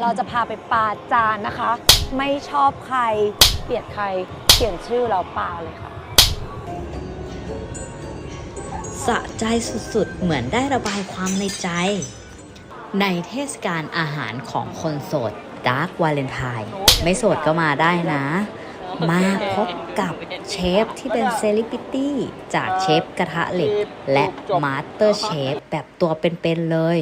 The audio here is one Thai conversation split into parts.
เราจะพาไปปาจานนะคะ ไม่ชอบใครเกลียดใครเขียนชื่อเราปาเลยค่ะ สะใจสุดๆ เหมือนได้ระบายความในใจ ในเทศกาลอาหารของคนโสดดาร์กวาเลนไทน์ไม่โสดก็มาได้นะ มาพบกับเชฟที่เป็นเซเลบริตี้จากเชฟกระทะเหล็ก และมาสเตอร์เชฟแบบตัวเป็นๆเลย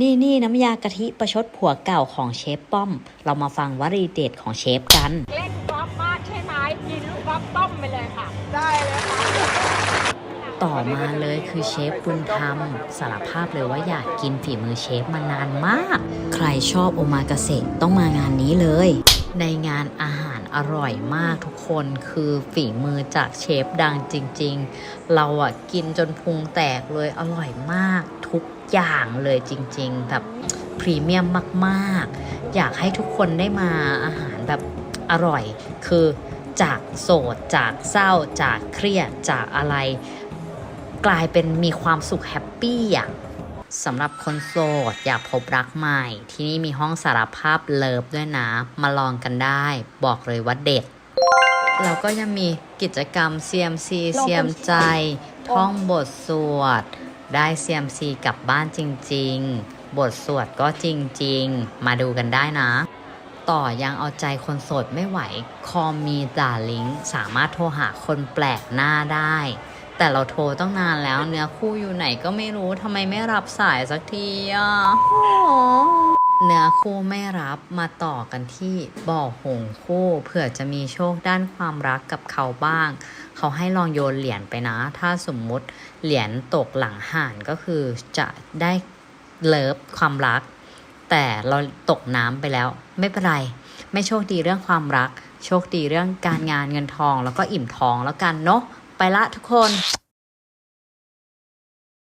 นี่นี่น้ำยากะทิประชดผัวเก่าของเชฟป้อม เรามาฟังวลีเด็ดของเชฟกัน เล่นกอล์ฟมากใช่ไหมกินลูกกอล์ฟต้มไปเลยค่ะ ได้เลยค่ะต่อมาเลยคือเชฟบุญธรรมสารภาพเลยว่าอยากกินฝีมือเชฟมานานมาก ใครชอบโอมากาเสะต้องมางานนี้เลย ในงานอาหารอร่อยมากทุกคนคือฝีมือจากเชฟดังจริง ๆ เราอะกินจนพุงแตกเลยอร่อยมาก ทุกอย่างเลยจริงๆ แบบพรีเมียมมากๆ อยากให้ทุกคนได้มาอาหารแบบอร่อย คือจากโสด จากเศร้า จากเครียด จากอะไร กลายเป็นมีความสุขแฮปปี้อะสำหรับคนโสด อยากพบรักใหม่ ที่นี่มีห้องสารภาพเลิฟด้วยนะ มาลองกันได้ บอกเลยว่าเด็ดแล้วก็ยังมีกิจกรรม CMC เสียมใจ ท่องบทสวด ได้เซียมซีกลับบ้านจริง ๆ บทสวดก็จริง ๆ มาดูกันได้นะ ต่อยังเอาใจคนโสดไม่ไหว คอมมีจ่าลิงสามารถโทรหาคนแปลกหน้าได้ แต่เราโทรต้องนานแล้วเนื้อคู่อยู่ไหนก็ไม่รู้ทำไมไม่รับสายสักทีอะ เนื้อคู่ไม่รับมาต่อกันที่บ่อหงคู่เผื่อจะมีโชคด้านความรักกับเขาบ้าง เขาให้ลองโยนเหรียญไปนะ ถ้าสมมุติเหรียญตกหลังห่านก็คือจะได้เลิฟความรัก แต่เราตกน้ำไปแล้ว ไม่เป็นไร ไม่โชคดีเรื่องความรัก โชคดีเรื่องการงานเงินทอง แล้วก็อิ่มท้องแล้วกันเนาะไปละทุกคน